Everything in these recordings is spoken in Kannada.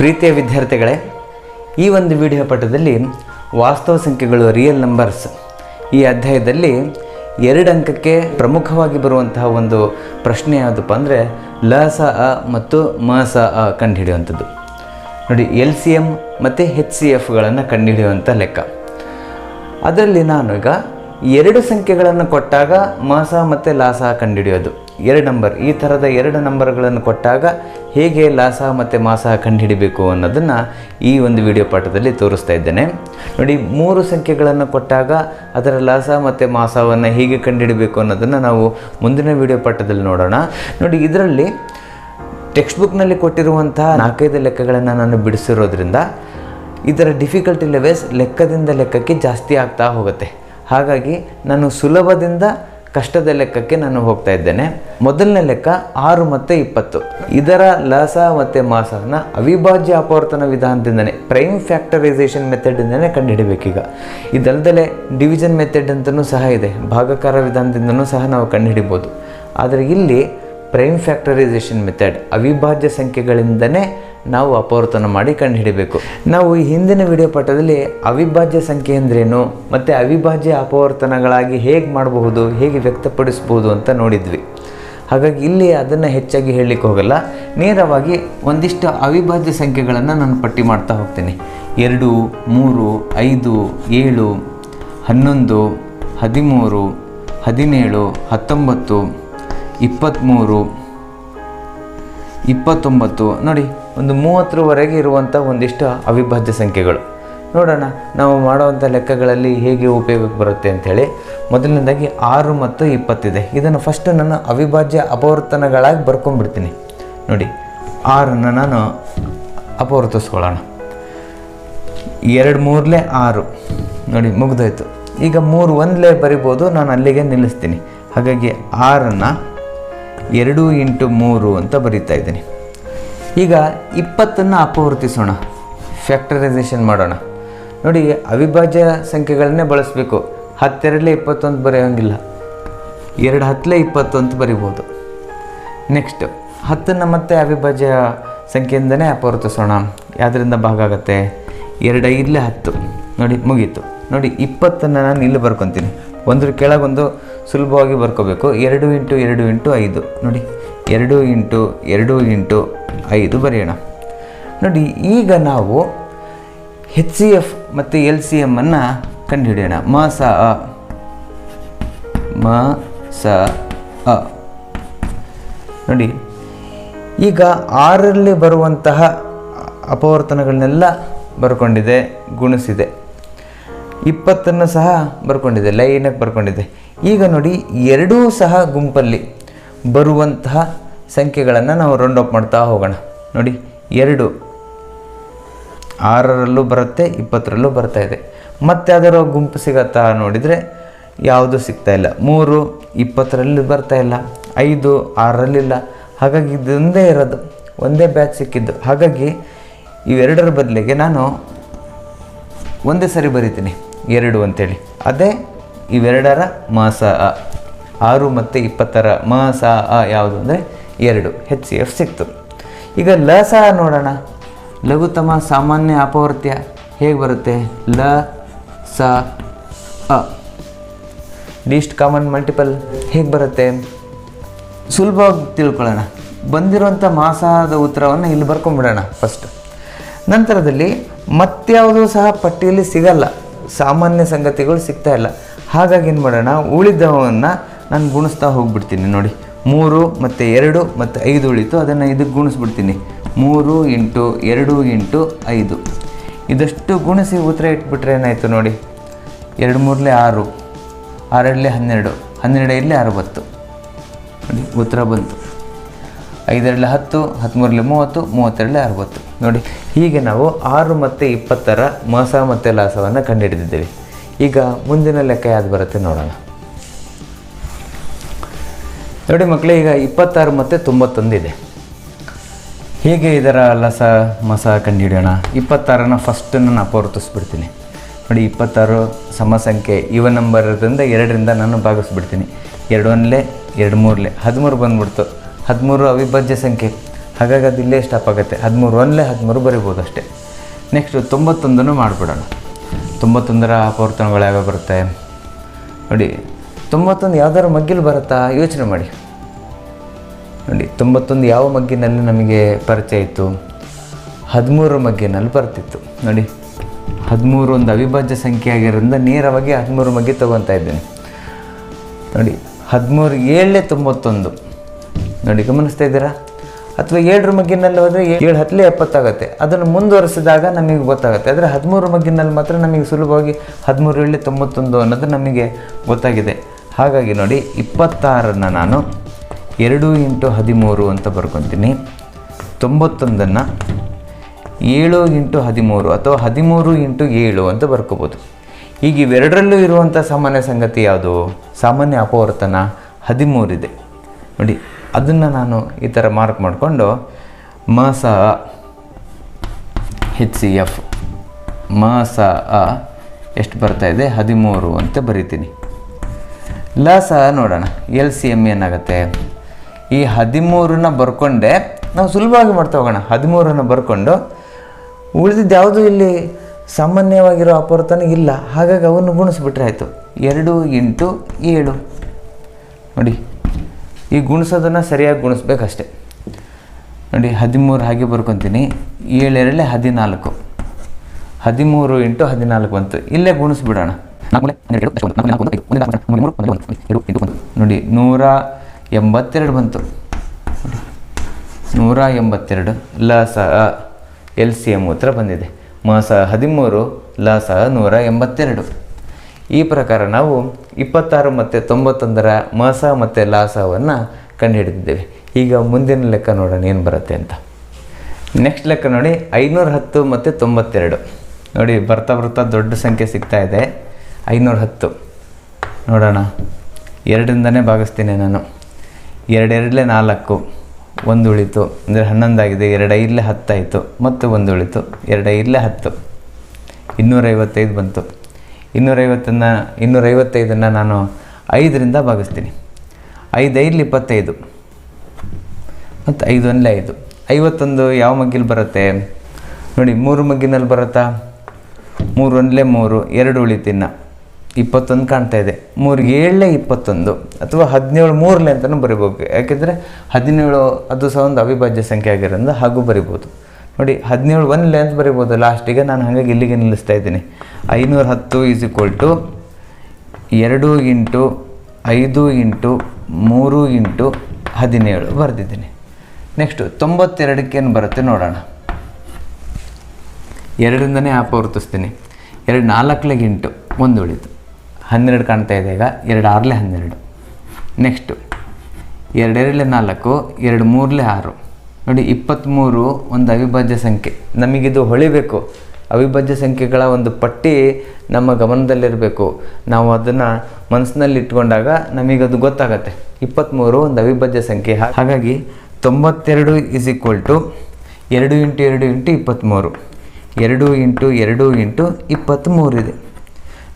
ಪ್ರೀತಿಯ ವಿದ್ಯಾರ್ಥಿಗಳೇ, ಈ ಒಂದು ವಿಡಿಯೋ ಪಠದಲ್ಲಿ ವಾಸ್ತವ ಸಂಖ್ಯೆಗಳು ರಿಯಲ್ ನಂಬರ್ಸ್ ಈ ಅಧ್ಯಾಯದಲ್ಲಿ ಎರಡು ಅಂಕಕ್ಕೆ ಪ್ರಮುಖವಾಗಿ ಬರುವಂತಹ ಒಂದು ಪ್ರಶ್ನೆ ಯಾವುದಪ್ಪ ಅಂದರೆ, ಲ, ಸ, ಅ ಮತ್ತು ಮ, ಸ, ಅ ಕಂಡುಹಿಡಿಯುವಂಥದ್ದು. ನೋಡಿ, ಎಲ್ ಸಿ ಎಂ ಮತ್ತು ಹೆಚ್ ಸಿ ಎಫ್ಗಳನ್ನು ಕಂಡುಹಿಡಿಯುವಂಥ ಲೆಕ್ಕ. ಅದರಲ್ಲಿ ನಾನು ಈಗ ಎರಡು ಸಂಖ್ಯೆಗಳನ್ನು ಕೊಟ್ಟಾಗ ಮಾಸ ಮತ್ತು ಲಾಸ ಕಂಡುಹಿಡಿಯೋದು. ಎರಡು ನಂಬರ್, ಈ ಥರದ ಎರಡು ನಂಬರ್ಗಳನ್ನು ಕೊಟ್ಟಾಗ ಹೇಗೆ ಲಾಸ ಮತ್ತು ಮಾಸ ಕಂಡುಹಿಡಿಬೇಕು ಅನ್ನೋದನ್ನು ಈ ಒಂದು ವಿಡಿಯೋ ಪಾಠದಲ್ಲಿ ತೋರಿಸ್ತಾ ಇದ್ದೇನೆ. ನೋಡಿ, ಮೂರು ಸಂಖ್ಯೆಗಳನ್ನು ಕೊಟ್ಟಾಗ ಅದರ ಲಾಸ ಮತ್ತು ಮಾಸವನ್ನು ಹೇಗೆ ಕಂಡುಹಿಡಬೇಕು ಅನ್ನೋದನ್ನು ನಾವು ಮುಂದಿನ ವಿಡಿಯೋ ಪಾಠದಲ್ಲಿ ನೋಡೋಣ. ನೋಡಿ, ಇದರಲ್ಲಿ ಟೆಕ್ಸ್ಟ್ ಬುಕ್ನಲ್ಲಿ ಕೊಟ್ಟಿರುವಂತಹ ನಾಲ್ಕೈದು ಲೆಕ್ಕಗಳನ್ನು ನಾನು ಬಿಡಿಸಿರೋದ್ರಿಂದ ಇದರ ಡಿಫಿಕಲ್ಟಿ ಲೆವೆಲ್ಸ್ ಲೆಕ್ಕದಿಂದ ಲೆಕ್ಕಕ್ಕೆ ಜಾಸ್ತಿ ಆಗ್ತಾ ಹೋಗುತ್ತೆ. ಹಾಗಾಗಿ ನಾನು ಸುಲಭದಿಂದ ಕಷ್ಟದ ಲೆಕ್ಕಕ್ಕೆ ನಾನು ಹೋಗ್ತಾ ಇದ್ದೇನೆ. ಮೊದಲನೇ ಲೆಕ್ಕ ಆರು ಮತ್ತು ಇಪ್ಪತ್ತು. ಇದರ ಲಸ ಮತ್ತು ಮಾಸನ ಅವಿಭಾಜ್ಯ ಅಪವರ್ತನ ವಿಧಾನದಿಂದನೇ, ಪ್ರೈಮ್ ಫ್ಯಾಕ್ಟರೈಸೇಷನ್ ಮೆಥಡಿಂದನೇ ಕಂಡುಹಿಡಬೇಕೀಗ. ಇದಲ್ಲದೆ ಡಿವಿಷನ್ ಮೆಥಡ್ ಅಂತಲೂ ಸಹ ಇದೆ, ಭಾಗಕಾರ ವಿಧಾನದಿಂದನೂ ಸಹ ನಾವು ಕಂಡುಹಿಡಿಬೋದು. ಆದರೆ ಇಲ್ಲಿ ಪ್ರೈಮ್ ಫ್ಯಾಕ್ಟರೈಸೇಷನ್ ಮೆಥಡ್ ಅವಿಭಾಜ್ಯ ಸಂಖ್ಯೆಗಳಿಂದನೇ ನಾವು ಅಪವರ್ತನ ಮಾಡಿ ಕಂಡುಹಿಡಬೇಕು ನಾವು ಈ ಹಿಂದಿನ ವಿಡಿಯೋ ಪಾಠದಲ್ಲಿ ಅವಿಭಾಜ್ಯ ಸಂಖ್ಯೆ ಅಂದ್ರೇನು, ಮತ್ತು ಅವಿಭಾಜ್ಯ ಅಪವರ್ತನಗಳಾಗಿ ಹೇಗೆ ಮಾಡಬಹುದು, ಹೇಗೆ ವ್ಯಕ್ತಪಡಿಸ್ಬೋದು ಅಂತ ನೋಡಿದ್ವಿ. ಹಾಗಾಗಿ ಇಲ್ಲಿ ಅದನ್ನು ಹೆಚ್ಚಾಗಿ ಹೇಳಲಿಕ್ಕೆ ಹೋಗಲ್ಲ. ನೇರವಾಗಿ ಒಂದಿಷ್ಟು ಅವಿಭಾಜ್ಯ ಸಂಖ್ಯೆಗಳನ್ನು ನಾನು ಪಟ್ಟಿ ಮಾಡ್ತಾ ಹೋಗ್ತೀನಿ. ಎರಡು, ಮೂರು, ಐದು, ಏಳು, ಹನ್ನೊಂದು, ಹದಿಮೂರು, ಹದಿನೇಳು, ಹತ್ತೊಂಬತ್ತು ಇಪ್ಪತ್ತ್ಮೂರು ಇಪ್ಪತ್ತೊಂಬತ್ತು. ನೋಡಿ ಒಂದು ಮೂವತ್ತರವರೆಗೆ ಇರುವಂಥ ಒಂದಿಷ್ಟು ಅವಿಭಾಜ್ಯ ಸಂಖ್ಯೆಗಳು. ನೋಡೋಣ, ನಾವು ಮಾಡುವಂಥ ಲೆಕ್ಕಗಳಲ್ಲಿ ಹೇಗೆ ಉಪಯೋಗಕ್ಕೆ ಬರುತ್ತೆ ಅಂಥೇಳಿ ಮೊದಲನೇದಾಗಿ ಆರು ಮತ್ತು ಇಪ್ಪತ್ತಿದೆ. ಇದನ್ನು ಫಸ್ಟ್ ನಾನು ಅವಿಭಾಜ್ಯ ಅಪವರ್ತನಗಳಾಗಿ ಬರ್ಕೊಂಡ್ಬಿಡ್ತೀನಿ. ನೋಡಿ, ಆರನ್ನು ನಾನು ಅಪವರ್ತಿಸ್ಕೊಳ್ಳೋಣ. ಎರಡು ಮೂರಲೇ ಆರು. ನೋಡಿ, ಮುಗ್ದೋಯ್ತು. ಈಗ ಮೂರು ಒಂದಲೇ ಬರಿಬೋದು, ನಾನು ಅಲ್ಲಿಗೆ ನಿಲ್ಲಿಸ್ತೀನಿ. ಹಾಗಾಗಿ ಆರನ್ನು ಎರಡು ಇಂಟು ಮೂರು ಅಂತ ಬರೀತಾ ಇದ್ದೀನಿ. ಈಗ ಇಪ್ಪತ್ತನ್ನು ಅಪವರ್ತಿಸೋಣ ಫ್ಯಾಕ್ಟರೈಸೇಷನ್ ಮಾಡೋಣ. ನೋಡಿ, ಅವಿಭಾಜ್ಯ ಸಂಖ್ಯೆಗಳನ್ನೇ ಬಳಸಬೇಕು. ಹತ್ತೆರಡಲೇ ಇಪ್ಪತ್ತೊಂದು ಬರೆಯೋಂಗಿಲ್ಲ. ಎರಡು ಹತ್ತಲೇ ಇಪ್ಪತ್ತೊಂದು ಬರಿಬೋದು. ನೆಕ್ಸ್ಟ್ ಹತ್ತನ್ನು ಮತ್ತೆ ಅವಿಭಾಜ್ಯ ಸಂಖ್ಯೆಯಿಂದನೇ ಅಪವರ್ತಿಸೋಣ ಯಾವುದರಿಂದ ಭಾಗ ಆಗುತ್ತೆ? ಎರಡು ಐದಲೇ ಹತ್ತು. ನೋಡಿ, ಮುಗೀತು. ನೋಡಿ, ಇಪ್ಪತ್ತನ್ನು ನಾನು ಇಲ್ಲಿ ಬರ್ಕೊತೀನಿ. ಒಂದ್ರ ಕೆಳಗೊಂದು ಸುಲಭವಾಗಿ ಬರ್ಕೋಬೇಕು. ಎರಡು ಇಂಟು ಎರಡು ಇಂಟು ಐದು. ನೋಡಿ ಎರಡು ಇಂಟು ಎರಡು ಇಂಟು ಐದು ಬರೆಯೋಣ. ನೋಡಿ, ಈಗ ನಾವು ಹೆಚ್ ಸಿ ಎಫ್ ಮತ್ತು ಎಲ್ ಸಿ ಎಮ್ಮನ್ನು ಕಂಡುಹಿಡಿಯೋಣ. ಮ, ಸ, ಅ. ಮ, ಸ, ಅ. ನೋಡಿ, ಈಗ ಆರಲ್ಲಿ ಬರುವಂತಹ ಅಪವರ್ತನಗಳನ್ನೆಲ್ಲ ಬರ್ಕೊಂಡಿದೆ, ಗುಣಿಸಿದೆ. ಇಪ್ಪತ್ತನ್ನು ಸಹ ಬರ್ಕೊಂಡಿದೆ, ಲೈನಾಗಿ ಬರ್ಕೊಂಡಿದೆ. ಈಗ ನೋಡಿ, ಎರಡೂ ಸಹ ಗುಂಪಲ್ಲಿ. ಬರುವಂತಹ ಸಂಖ್ಯೆಗಳನ್ನು ನಾವು ರೌಂಡ್ ಅಪ್ ಮಾಡ್ತಾ ಹೋಗೋಣ. ನೋಡಿ, ಎರಡು. ಆರರಲ್ಲೂ ಬರುತ್ತೆ, ಇಪ್ಪತ್ತರಲ್ಲೂ ಬರ್ತಾ ಇದೆ. ಮತ್ತೆ ಅದರ ಗುಂಪು ಸಿಗತ್ತಾ ನೋಡಿದರೆ ಯಾವುದು ಸಿಗ್ತಾ ಇಲ್ಲ. ಮೂರು, ಇಪ್ಪತ್ತರಲ್ಲಿ ಬರ್ತಾ ಇಲ್ಲ. ಐದು, ಆರರಲ್ಲಿಲ್ಲ. ಹಾಗಾಗಿ ಇದೊಂದೇ ಇರೋದು. ಒಂದೇ ಬ್ಯಾಚ್ ಸಿಕ್ಕಿದ್ದು. ಹಾಗಾಗಿ ಇವೆರಡರ ಬದಲಿಗೆ ನಾನು ಒಂದೇ ಸರಿ ಬರಿತೀನಿ. ಎರಡು ಅಂತೇಳಿ. ಅದೇ ಇವೆರಡರ ಮ ಸ ಅ ಆರು ಮತ್ತು ಇಪ್ಪತ್ತರ ಮ, ಸ, ಅ ಯಾವುದು ಅಂದರೆ ಎರಡು ಹೆಚ್ ಸಿ ಎಫ್ ಸಿಕ್ತು. ಈಗ ಲ, ಸ ನೋಡೋಣ. ಲಘುತಮ ಸಾಮಾನ್ಯ ಅಪವರ್ತ್ಯ ಹೇಗೆ ಬರುತ್ತೆ? ಲ, ಸ, ಅ. ಲೀಸ್ಟ್ ಕಾಮನ್ ಮಲ್ಟಿಪಲ್ ಹೇಗೆ ಬರುತ್ತೆ? ಸುಲಭವಾಗಿ ತಿಳ್ಕೊಳ್ಳೋಣ. ಬಂದಿರುವಂಥ ಮಾಸದ ಉತ್ತರವನ್ನು ಇಲ್ಲಿ ಬರ್ಕೊಂಬಿಡೋಣ ಫಸ್ಟ್ ನಂತರದಲ್ಲಿ ಮತ್ಯಾವುದೂ ಸಹ ಪಟ್ಟಿಯಲ್ಲಿ ಸಿಗಲ್ಲ. ಸಾಮಾನ್ಯ ಸಂಗತಿಗಳು ಸಿಗ್ತಾ ಇಲ್ಲ. ಹಾಗಾಗಿ ಏನು ಮಾಡೋಣ ಉಳಿದವನ್ನು ನಾನು ಗುಣಿಸ್ತಾ ಹೋಗ್ಬಿಡ್ತೀನಿ ನೋಡಿ. ಮೂರು ಮತ್ತು ಎರಡು ಮತ್ತು ಐದು ಉಳಿತು, ಅದನ್ನು ಇದಕ್ಕೆ ಗುಣಿಸ್ಬಿಡ್ತೀನಿ. ಮೂರು ಇಂಟು ಎರಡು ಇಂಟು ಐದು. ಇದಷ್ಟು ಗುಣಿಸಿ ಉತ್ತರ ಇಟ್ಬಿಟ್ರೆ ಏನಾಯಿತು ನೋಡಿ? ಎರಡು ಮೂರಲೆ ಆರು. ಆರೆರಡಲೇ ಹನ್ನೆರಡು. ಹನ್ನೆರಡು ಐದಲೇ ಅರವತ್ತು. ನೋಡಿ, ಉತ್ತರ ಬಂತು. ಐದರಲ್ಲೇ ಹತ್ತು, ಹದಿಮೂರಲ್ಲಿ ಮೂವತ್ತು ಮೂವತ್ತೆರಡಲ್ಲಿ ಅರವತ್ತು. ನೋಡಿ, ಹೀಗೆ ನಾವು ಆರು ಮತ್ತು ಇಪ್ಪತ್ತರ ಮಾಸ ಮತ್ತು ಲಾಸವನ್ನು ಕಂಡುಹಿಡಿದಿದ್ದೇವೆ ಈಗ ಮುಂದಿನ ಲೆಕ್ಕ ಯಾವ್ದು ಬರುತ್ತೆ ನೋಡೋಣ. ನೋಡಿ ಮಕ್ಕಳೇ ಈಗ ಇಪ್ಪತ್ತಾರು ಮತ್ತು ತೊಂಬತ್ತೊಂದಿದೆ. ಹೇಗೆ ಇದರ ಲಸ, ಮಸ ಕಂಡುಹಿಡಿಯೋಣ? ಇಪ್ಪತ್ತಾರನ್ನು ಫಸ್ಟ್ ನಾನು ಅಪವರ್ತಿಸ್ಬಿಡ್ತೀನಿ ನೋಡಿ, ಇಪ್ಪತ್ತಾರು ಸಮಸಂಖ್ಯೆ ಇವ ನಂಬರ್ ಇರೋದ್ರಿಂದ ಎರಡರಿಂದ ನಾನು ಭಾಗಿಸ್ಬಿಡ್ತೀನಿ. ಎರಡು ಒಂದಲೇ ಎರಡು ಮೂರಲೆ ಹದಿಮೂರು ಬಂದ್ಬಿಡ್ತು. ಹದಿಮೂರು ಅವಿಭಾಜ್ಯ ಸಂಖ್ಯೆ. ಹಾಗಾಗಿ ಅದು ಇಲ್ಲೇ ಸ್ಟಾಪ್ ಆಗುತ್ತೆ. ಹದಿಮೂರು ಒಂದಲೇ ಹದಿಮೂರು ಬರಿಬೋದು ಅಷ್ಟೇ. ನೆಕ್ಸ್ಟು ತೊಂಬತ್ತೊಂದನ್ನು ಮಾಡಿಬಿಡೋಣ. ತೊಂಬತ್ತೊಂದರ ಅಪವರ್ತನಗಳು ಯಾವ್ಯಾವ ಬರುತ್ತೆ? ನೋಡಿ, ತೊಂಬತ್ತೊಂದು ಯಾವ್ದಾದ್ರು ಮಗ್ಗಿಲು ಬರುತ್ತಾ? ಯೋಚನೆ ಮಾಡಿ. ನೋಡಿ, ತೊಂಬತ್ತೊಂದು ಯಾವ ಮಗ್ಗಿನಲ್ಲಿ ನಮಗೆ ಪರಿಚಯ ಇತ್ತು? ಹದಿಮೂರು ಮಗ್ಗಿನಲ್ಲಿ ಬರ್ತಿತ್ತು. ನೋಡಿ, ಹದಿಮೂರು ಒಂದು ಅವಿಭಾಜ್ಯ ಸಂಖ್ಯೆ ಆಗಿರೋದ್ರಿಂದ ನೇರವಾಗಿ ಹದಿಮೂರು ಮಗ್ಗಿ ತೊಗೊತಾ ಇದ್ದೇನೆ. ನೋಡಿ, ಹದಿಮೂರು ಏಳೇ ತೊಂಬತ್ತೊಂದು. ನೋಡಿ, ಗಮನಿಸ್ತಾ ಇದ್ದೀರಾ? ಅಥವಾ ಏಳರ ಮಗ್ಗಿನಲ್ಲಿ ಹೋದರೆ ಏಳು ಹತ್ತಲೇ ಎಪ್ಪತ್ತಾಗುತ್ತೆ. ಅದನ್ನು ಮುಂದುವರಿಸಿದಾಗ ನಮಗೆ ಗೊತ್ತಾಗುತ್ತೆ. ಆದರೆ ಹದಿಮೂರು ಮಗ್ಗಿನಲ್ಲಿ ಮಾತ್ರ ನಮಗೆ ಸುಲಭವಾಗಿ ಹದಿಮೂರು ಏಳೆ ತೊಂಬತ್ತೊಂದು ಅನ್ನೋದು ನಮಗೆ ಗೊತ್ತಾಗಿದೆ. ಹಾಗಾಗಿ ನೋಡಿ, ಇಪ್ಪತ್ತಾರನ್ನು ನಾನು ಎರಡು ಇಂಟು ಹದಿಮೂರು ಅಂತ ಬರ್ಕೊತೀನಿ. ತೊಂಬತ್ತೊಂದನ್ನು ಏಳು ಇಂಟು ಹದಿಮೂರು ಅಥವಾ ಹದಿಮೂರು ಇಂಟು ಏಳು ಅಂತ ಬರ್ಕೋಬೋದು. ಈಗ ಇವೆರಡರಲ್ಲೂ ಇರುವಂಥ ಸಾಮಾನ್ಯ ಸಂಗತಿ ಯಾವುದು? ಸಾಮಾನ್ಯ ಅಪವರ್ತನ ಹದಿಮೂರಿದೆ. ನೋಡಿ, ಅದನ್ನು ನಾನು ಈ ಥರ ಮಾರ್ಕ್ ಮಾಡಿಕೊಂಡು ಮ ಸ ಹೆಚ್ ಸಿ ಎಫ್ ಮ ಸ ಅ ಎಷ್ಟು ಬರ್ತಾ ಇದೆ? ಹದಿಮೂರು ಅಂತ ಬರಿತೀನಿ. ಲ ನೋಡೋಣ. ಎಲ್ ಸಿ ಎಂ ಏನಾಗುತ್ತೆ? ಈ ಹದಿಮೂರನ್ನ ಬರ್ಕೊಂಡೆ, ನಾವು ಸುಲಭವಾಗಿ ಮಾಡ್ತಾ ಹೋಗೋಣ. ಹದಿಮೂರನ್ನು ಬರ್ಕೊಂಡು, ಉಳಿದಿದ್ದು ಯಾವುದು ಇಲ್ಲಿ? ಸಾಮಾನ್ಯವಾಗಿರೋ ಅಪವರ್ತನ ಇಲ್ಲ. ಹಾಗಾಗಿ ಅವನ್ನು ಗುಣಿಸ್ಬಿಟ್ರೆ ಆಯಿತು. ಎರಡು ಎಂಟು ಏಳು. ನೋಡಿ, ಈ ಗುಣಿಸೋದನ್ನು ಸರಿಯಾಗಿ ಗುಣಿಸ್ಬೇಕಷ್ಟೆ. ನೋಡಿ, ಹದಿಮೂರು ಹಾಗೆ ಬರ್ಕೊತೀನಿ. ಏಳೆರಡಲೆ ಹದಿನಾಲ್ಕು. ಹದಿಮೂರು ಇಂಟು ಹದಿನಾಲ್ಕು ಬಂತು. ಇಲ್ಲೇ ಗುಣಿಸ್ಬಿಡೋಣ. ನೋಡಿ, ನೂರ ಎಂಬತ್ತೆರಡು ಬಂತು. ನೂರ ಎಂಬತ್ತೆರಡು ಲ ಸ ಎಲ್ ಸಿ ಎಂ ಉತ್ತರ ಬಂದಿದೆ. ಮ ಸ ಹದಿಮೂರು, ಲ ಸ ನೂರ ಎಂಬತ್ತೆರಡು. ಈ ಪ್ರಕಾರ ನಾವು ಇಪ್ಪತ್ತಾರು ಮತ್ತು ತೊಂಬತ್ತೊಂದರ ಮ ಸ ಮತ್ತು ಲ ಸವನ್ನು ಕಂಡುಹಿಡಿದಿದ್ದೇವೆ. ಈಗ ಮುಂದಿನ ಲೆಕ್ಕ ನೋಡೋಣ ಏನು ಬರುತ್ತೆ ಅಂತ. ನೆಕ್ಸ್ಟ್ ಲೆಕ್ಕ ನೋಡಿ, ಐನೂರ ಹತ್ತು ಮತ್ತು ತೊಂಬತ್ತೆರಡು. ನೋಡಿ, ಬರ್ತಾ ಬರ್ತಾ ದೊಡ್ಡ ಸಂಖ್ಯೆ ಸಿಗ್ತಾ ಇದೆ. ಐನೂರ ಹತ್ತು. ನೋಡೋಣ. ಎರಡರಿಂದನೇ ಭಾಗಿಸ್ತೀನಿ ನಾನು. ಎರಡೆರಡಲೇ ನಾಲ್ಕು ಒಂದು ಉಳಿತು ಅಂದರೆ ಹನ್ನೊಂದಾಗಿದೆ ಎರಡು ಐದಲೇ ಹತ್ತಾಯಿತು, ಮತ್ತು ಒಂದು ಉಳಿತು ಎರಡು ಐದಲೇ ಹತ್ತು. ಇನ್ನೂರೈವತ್ತೈದು ಬಂತು. ಇನ್ನೂರೈವತ್ತನ್ನು, ಇನ್ನೂರೈವತ್ತೈದನ್ನು ನಾನು ಐದರಿಂದ ಭಾಗಿಸ್ತೀನಿ. ಐದು ಐದಲಿ ಇಪ್ಪತ್ತೈದು, ಮತ್ತು ಐದು ಒಂದಲೇ ಐದು. ಐವತ್ತೊಂದು ಯಾವ ಮಗ್ಗಿಲ್ ಬರುತ್ತೆ? ನೋಡಿ, ಮೂರು ಮಗ್ಗಿನಲ್ಲಿ ಬರುತ್ತಾ? ಮೂರು ಒಂದಲೇ ಮೂರು, ಎರಡು ಉಳಿತಿನ್ನ. ಇಪ್ಪತ್ತೊಂದು ಕಾಣ್ತಾ ಇದೆ. ಮೂರು ಏಳಲೇ ಇಪ್ಪತ್ತೊಂದು ಅಥವಾ ಹದಿನೇಳು ಮೂರಲೆ ಅಂತಲೂ ಬರಿಬೋದು. ಯಾಕೆಂದರೆ ಹದಿನೇಳು ಅದು ಸಹ ಒಂದು ಅವಿಭಾಜ್ಯ ಸಂಖ್ಯೆ ಆಗಿರೋದ್ರಿಂದ ಹಾಗೂ ಬರಿಬೋದು. ನೋಡಿ, ಹದಿನೇಳು ಒನ್ಲೆ ಅಂತ ಬರಿಬೋದು. ಲಾಸ್ಟಿಗೆ ನಾನು ಹಾಗಾಗಿ ಇಲ್ಲಿಗೆ ನಿಲ್ಲಿಸ್ತಾ ಇದ್ದೀನಿ. ಐನೂರ ಹತ್ತು ಈಸ್ ಈಕ್ವಲ್ ಟು ಎರಡು ಇಂಟು ಐದು ಇಂಟು ಮೂರು ಇಂಟು ಹದಿನೇಳು ಬರೆದಿದ್ದೀನಿ. ನೆಕ್ಸ್ಟು ತೊಂಬತ್ತೆರಡಕ್ಕೇನು ಬರುತ್ತೆ ನೋಡೋಣ. ಎರಡರಿಂದನೇ ಅಪವರ್ತಿಸ್ತೀನಿ ಎರಡು ನಾಲ್ಕಲೆಗೆ ಇಂಟು ಒಂದು ಉಳಿತು. ಹನ್ನೆರಡು ಕಾಣ್ತಾ ಇದೆ ಈಗ. ಎರಡು ಆರಲೆ ಹನ್ನೆರಡು. ನೆಕ್ಸ್ಟು ಎರಡೆರಡಲೆ ನಾಲ್ಕು, ಎರಡು ಮೂರಲೆ ಆರು. ನೋಡಿ, ಇಪ್ಪತ್ತ್ಮೂರು ಒಂದು ಅವಿಭಾಜ್ಯ ಸಂಖ್ಯೆ. ನಮಗಿದು ಹೊಳಿಬೇಕು ಅವಿಭಾಜ್ಯ ಸಂಖ್ಯೆಗಳ ಒಂದು ಪಟ್ಟಿ ನಮ್ಮ ಗಮನದಲ್ಲಿರಬೇಕು. ನಾವು ಅದನ್ನು ಮನಸ್ಸಿನಲ್ಲಿ ಇಟ್ಕೊಂಡಾಗ ನಮಗದು ಗೊತ್ತಾಗತ್ತೆ. ಇಪ್ಪತ್ತ್ಮೂರು ಒಂದು ಅವಿಭಾಜ್ಯ ಸಂಖ್ಯೆ. ಹಾಗಾಗಿ ತೊಂಬತ್ತೆರಡು ಇಸ್ ಈಕ್ವಲ್ ಟು ಎರಡು ಇಂಟು ಎರಡು ಇಂಟು ಇಪ್ಪತ್ತ್ಮೂರು. ಎರಡು ಇಂಟು ಎರಡು ಇಂಟು ಇಪ್ಪತ್ತ್ಮೂರು ಇದೆ.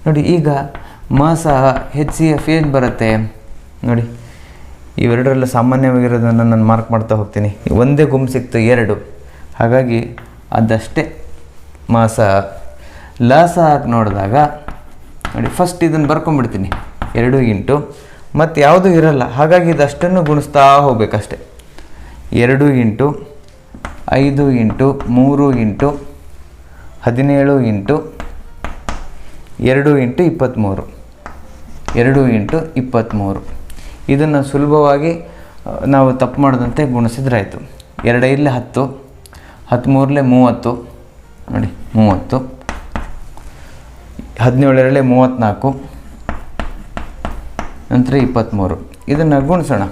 ನೋಡಿ, ಈಗ ಮ ಸಹ ಹೆಚ್ ಸಿ ಎಫ್ ಏನು ಬರುತ್ತೆ? ನೋಡಿ, ಇವೆರಡರಲ್ಲೂ ಸಾಮಾನ್ಯವಾಗಿರೋದನ್ನು ನಾನು ಮಾರ್ಕ್ ಮಾಡ್ತಾ ಹೋಗ್ತೀನಿ. ಒಂದೇ ಗುಂಪು ಸಿಕ್ತು ಎರಡು. ಹಾಗಾಗಿ ಅದಷ್ಟೇ ಮಾಸ. ಲಾಸ ಹಾಕಿ ನೋಡಿದಾಗ, ನೋಡಿ ಫಸ್ಟ್ ಇದನ್ನು ಬರ್ಕೊಂಡ್ಬಿಡ್ತೀನಿ. ಎರಡು ಇಂಟು ಮತ್ತು ಯಾವುದೂ ಇರಲ್ಲ. ಹಾಗಾಗಿ ಇದಷ್ಟನ್ನು ಗುಣಿಸ್ತಾ ಹೋಗ್ಬೇಕಷ್ಟೆ. ಎರಡು ಇಂಟು, ಐದು ಇಂಟು, ಮೂರು ಇಂಟು, ಹದಿನೇಳು ಇಂಟು, ಎರಡು ಇಂಟು ಇಪ್ಪತ್ತ್ಮೂರು ಎರಡು ಇಂಟು ಇಪ್ಪತ್ತ್ಮೂರು ಇದನ್ನು ಸುಲಭವಾಗಿ ನಾವು ತಪ್ಪು ಮಾಡದಂತೆ ಗುಣಿಸಿದ್ರಾಯಿತು ಆಯಿತು. ಎರಡು ಐದಲೇ ಹತ್ತು ಹದಿಮೂರಲೇ ಮೂವತ್ತು, ನೋಡಿ, ಮೂವತ್ತು. ಹದಿನೇಳರಲ್ಲೇ ಮೂವತ್ತ್ನಾಲ್ಕು, ನಂತರ ಇಪ್ಪತ್ತ್ಮೂರು ಇದನ್ನು ಗುಣಿಸೋಣ.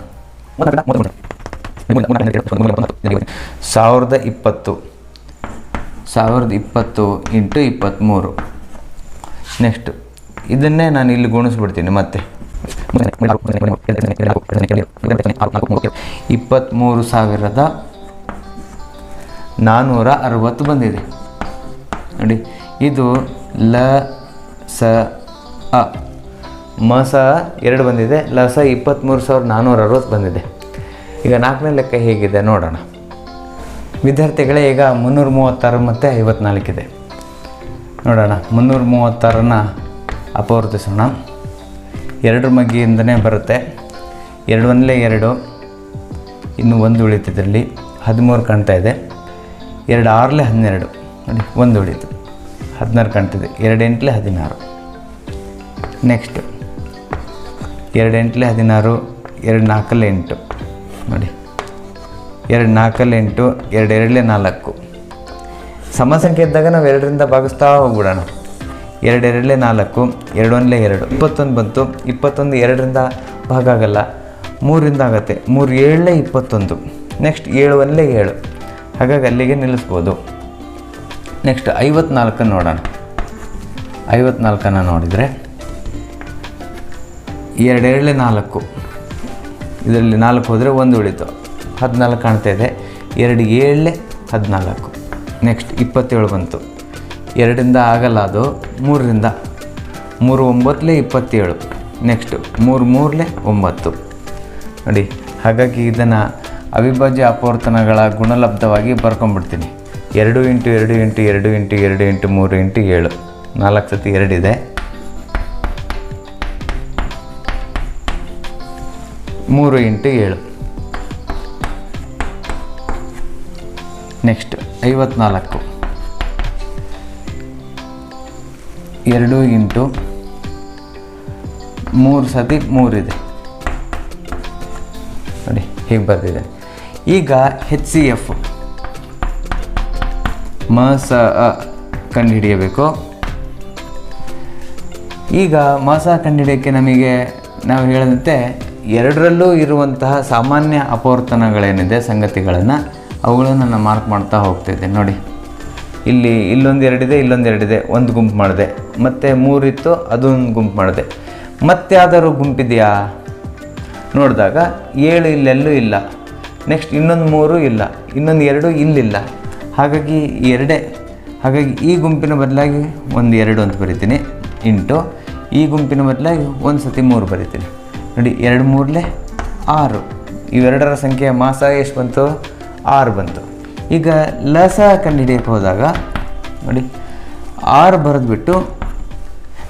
ಸಾವಿರದ ಇಪ್ಪತ್ತು. ಸಾವಿರದ ಇಪ್ಪತ್ತು ಇಂಟು ಇಪ್ಪತ್ತ್ಮೂರು ನೆಕ್ಸ್ಟ್. ಇದನ್ನೇ ನಾನು ಇಲ್ಲಿ ಗುಣಿಸ್ಬಿಡ್ತೀನಿ, ಮತ್ತೆ. ಇಪ್ಪತ್ತ್ಮೂರು ಸಾವಿರದ ನಾನ್ನೂರ ಅರವತ್ತು ಬಂದಿದೆ. ನೋಡಿ, ಇದು ಲ, ಸ, ಅ. ಮ, ಸ ಎರಡು ಬಂದಿದೆ, ಲ, ಸ ಇಪ್ಪತ್ತ್ಮೂರು ಸಾವಿರದ ನಾನ್ನೂರ ಅರವತ್ತು ಬಂದಿದೆ. ಈಗ ನಾಲ್ಕನೇ ಲೆಕ್ಕ ಹೇಗಿದೆ ನೋಡೋಣ. ವಿದ್ಯಾರ್ಥಿಗಳೇ, ಈಗ ಮುನ್ನೂರ ಮೂವತ್ತಾರು ಮತ್ತು ಐವತ್ನಾಲ್ಕಿದೆ ನೋಡೋಣ, ಮುನ್ನೂರ ಮೂವತ್ತಾರನ್ನು ಅಪವರ್ತಿಸೋಣ. ಎರಡರ ಮಗ್ಗಿಯಿಂದನೇ ಬರುತ್ತೆ. ಎರಡು ಒಂದಲೇ ಎರಡು, ಇನ್ನು ಒಂದು ಉಳಿತಿದ್ರಲ್ಲಿ ಹದಿಮೂರು ಕಾಣ್ತಾ ಇದೆ. ಎರಡು ಆರಲೇ ಹನ್ನೆರಡು. ನೋಡಿ, ಒಂದು ಉಳಿತು ಹದಿನಾರು ಕಾಣ್ತಿದೆ ಎರಡು ಎಂಟಲೇ ಹದಿನಾರು. ನೆಕ್ಸ್ಟ್ ಎರಡು ಎಂಟಲೇ ಹದಿನಾರು, ಎರಡು ನಾಲ್ಕಲ್ಲೇ ಎಂಟು. ನೋಡಿ. ಎರಡು ನಾಲ್ಕಲ್ಲಿ ಎಂಟು, ಎರಡು ಎರಡಲೇ ನಾಲ್ಕು. ಸಮ ಸಂಖ್ಯೆ ಇದ್ದಾಗ ನಾವು ಎರಡರಿಂದ ಭಾಗಿಸ್ತಾ ಹೋಗ್ಬಿಡೋಣ. ಎರಡು ಎರಡಲೇ ನಾಲ್ಕು ಎರಡು ಒಂದಲೇ ಎರಡು. ಇಪ್ಪತ್ತೊಂದು ಬಂತು. ಇಪ್ಪತ್ತೊಂದು ಎರಡರಿಂದ ಭಾಗ ಆಗಲ್ಲ. ಮೂರಿಂದ ಆಗುತ್ತೆ. ಮೂರು ಏಳಲೇ ಇಪ್ಪತ್ತೊಂದು. ನೆಕ್ಸ್ಟ್ ಏಳು ಒಂದಲೇ ಏಳು. ಹಾಗಾಗಿ ಅಲ್ಲಿಗೆ ನಿಲ್ಲಿಸ್ಬೋದು. ನೆಕ್ಸ್ಟ್ ಐವತ್ನಾಲ್ಕನ್ನು ನೋಡೋಣ. ಐವತ್ನಾಲ್ಕನ್ನು ನೋಡಿದರೆ ಎರಡೆರಡಲೇ ನಾಲ್ಕು. ಇದರಲ್ಲಿ ನಾಲ್ಕು ಹೋದರೆ ಒಂದು ಉಳಿತು. ಹದಿನಾಲ್ಕು ಕಾಣ್ತಾ ಇದೆ. ಎರಡು ಏಳಲೇ ಹದಿನಾಲ್ಕು. ನೆಕ್ಸ್ಟ್ ಇಪ್ಪತ್ತೇಳು ಬಂತು. ಎರಡರಿಂದ ಆಗಲ್ಲ ಅದು, ಮೂರರಿಂದ. ಮೂರು ಒಂಬತ್ತಲೇ ಇಪ್ಪತ್ತೇಳು. ನೆಕ್ಸ್ಟು ಮೂರು ಮೂರಲೇ ಒಂಬತ್ತು. ನೋಡಿ, ಹಾಗಾಗಿ ಇದನ್ನು ಅವಿಭಾಜ್ಯ ಅಪವರ್ತನಗಳ ಗುಣಲಬ್ಧವಾಗಿ ಬರ್ಕೊಂಡ್ಬಿಡ್ತೀನಿ. ಎರಡು ಇಂಟು ಎರಡು ಇಂಟು ಎರಡು ಇಂಟು ಎರಡು ಇಂಟು ಮೂರು ಇಂಟು ಏಳು. ನಾಲ್ಕು ಸತಿ ಎರಡಿದೆ ಮೂರು ಇಂಟು ಏಳು. ನೆಕ್ಸ್ಟ್ ಐವತ್ನಾಲ್ಕು. ಎರಡು ಇಂಟು ಮೂರು ಸತಿ ಮೂರಿದೆ. ನೋಡಿ, ಹೀಗೆ ಬರ್ತಿದೆ ಈಗ ಹೆಚ್ ಸಿ ಎಫ್ ಮ, ಸ ಕಂಡುಹಿಡಿಯಬೇಕು. ಈಗ ಮಾಸ ಕಂಡುಹಿಡಿಯೋಕ್ಕೆ ನಮಗೆ ನಾವು ಹೇಳಿದಂತೆ ಎರಡರಲ್ಲೂ ಇರುವಂತಹ ಸಾಮಾನ್ಯ ಅಪವರ್ತನಗಳೇನಿದೆ, ಸಂಗತಿಗಳನ್ನು ಅವುಗಳನ್ನು ನಾನು ಮಾರ್ಕ್ ಮಾಡ್ತಾ ಹೋಗ್ತಿದ್ದೆ ನೋಡಿ, ಇಲ್ಲಿ, ಇಲ್ಲೊಂದು ಎರಡಿದೆ ಇಲ್ಲೊಂದು ಎರಡಿದೆ, ಒಂದು ಗುಂಪು ಮಾಡಿದೆ. ಮತ್ತು ಮೂರಿತ್ತು, ಅದೊಂದು ಗುಂಪು ಮಾಡಿದೆ. ಮತ್ತೆ ಯಾವ್ದಾದ್ರು ಗುಂಪಿದೆಯಾ? ನೋಡಿದಾಗ ಏಳು ಇಲ್ಲೆಲ್ಲೂ ಇಲ್ಲ. ನೆಕ್ಸ್ಟ್ ಇನ್ನೊಂದು ಮೂರು ಇಲ್ಲ. ಇನ್ನೊಂದು ಎರಡು ಇಲ್ಲಿಲ್ಲ. ಹಾಗಾಗಿ ಎರಡೇ. ಹಾಗಾಗಿ ಈ ಗುಂಪಿನ ಬದಲಾಗಿ ಒಂದು ಎರಡು ಅಂತ ಬರಿತೀನಿ. ಇಂಟು ಈ ಗುಂಪಿನ ಬದಲಾಗಿ ಒಂದು ಸತಿ ಮೂರು ಬರಿತೀನಿ. ನೋಡಿ, ಎರಡು ಮೂರಲೇ ಆರು. ಇವೆರಡರ ಸಂಖ್ಯೆ ಮಾಸ ಎಷ್ಟು ಬಂತು? ಆರು ಬಂತು. ಈಗ ಲಸ ಕಂಡುಹಿಡಿಯಕ್ಕೆ ಹೋದಾಗ, ನೋಡಿ, ಆರು ಬರೆದ್ಬಿಟ್ಟು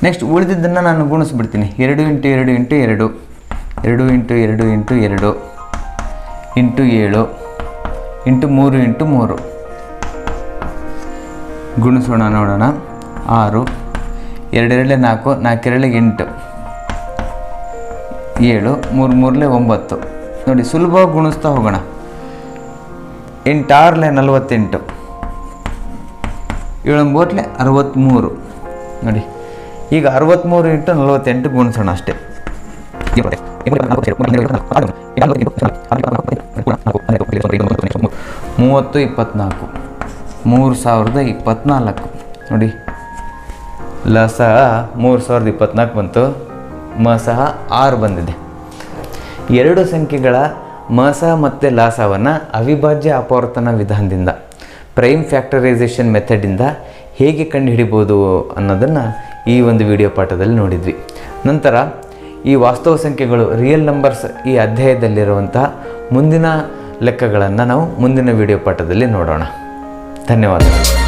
ನೆಕ್ಸ್ಟ್ ಉಳಿದಿದ್ದನ್ನು ನಾನು ಗುಣಿಸ್ಬಿಡ್ತೀನಿ. ಎರಡು ಇಂಟು ಎರಡು ಇಂಟು ಎರಡು. ಎರಡು ಇಂಟು ಎರಡು ಇಂಟು ಎರಡು. ಇಂಟು ಏಳು. ಇಂಟು ಮೂರು ಇಂಟು ಮೂರು. ಗುಣಿಸೋಣ, ನೋಡೋಣ. ಆರು. ಎರಡೆರಡಲೆ ನಾಲ್ಕು, ನಾಲ್ಕೆರಡಲೆ ಎಂಟು. ಏಳು, ಮೂರು, ಮೂರಲೆ ಒಂಬತ್ತು. ನೋಡಿ, ಸುಲಭವಾಗಿ ಗುಣಿಸ್ತಾ ಹೋಗೋಣ. ಎಂಟಾರಲೆ ನಲವತ್ತೆಂಟು. ಏಳೊಂಬತ್ಲೆ ಅರವತ್ತ್ಮೂರು ನೋಡಿ. ಈಗ ಅರವತ್ತ್ಮೂರು ಇಂಟು ನಲವತ್ತೆಂಟು ಗುಣಿಸೋಣ ಅಷ್ಟೇ. ಮೂವತ್ತು ಇಪ್ಪತ್ನಾಲ್ಕು. ಮೂರು ಸಾವಿರದ ಇಪ್ಪತ್ನಾಲ್ಕು. ನೋಡಿ. ಲ ಸಹ ಮೂರು ಸಾವಿರದ ಇಪ್ಪತ್ನಾಲ್ಕು ಬಂತು. ಮ ಸಹ ಆರು ಬಂದಿದೆ. ಎರಡು ಸಂಖ್ಯೆಗಳ ಮಸ ಮತ್ತು ಲಾಸವನ್ನು ಅವಿಭಾಜ್ಯ ಅಪವರ್ತನ ವಿಧಾನದಿಂದ, ಪ್ರೈಮ್ ಫ್ಯಾಕ್ಟರೈಸೇಷನ್ ಮೆಥಡಿಂದ ಹೇಗೆ ಕಂಡುಹಿಡಿಬೋದು ಅನ್ನೋದನ್ನು ಈ ಒಂದು ವಿಡಿಯೋ ಪಾಠದಲ್ಲಿ ನೋಡಿದ್ವಿ. ನಂತರ ಈ ವಾಸ್ತವ ಸಂಖ್ಯೆಗಳು ರಿಯಲ್ ನಂಬರ್ಸ್ ಈ ಅಧ್ಯಾಯದಲ್ಲಿರುವಂತಹ ಮುಂದಿನ ಲೆಕ್ಕಗಳನ್ನು ನಾವು ಮುಂದಿನ ವಿಡಿಯೋ ಪಾಠದಲ್ಲಿ ನೋಡೋಣ. ಧನ್ಯವಾದಗಳು.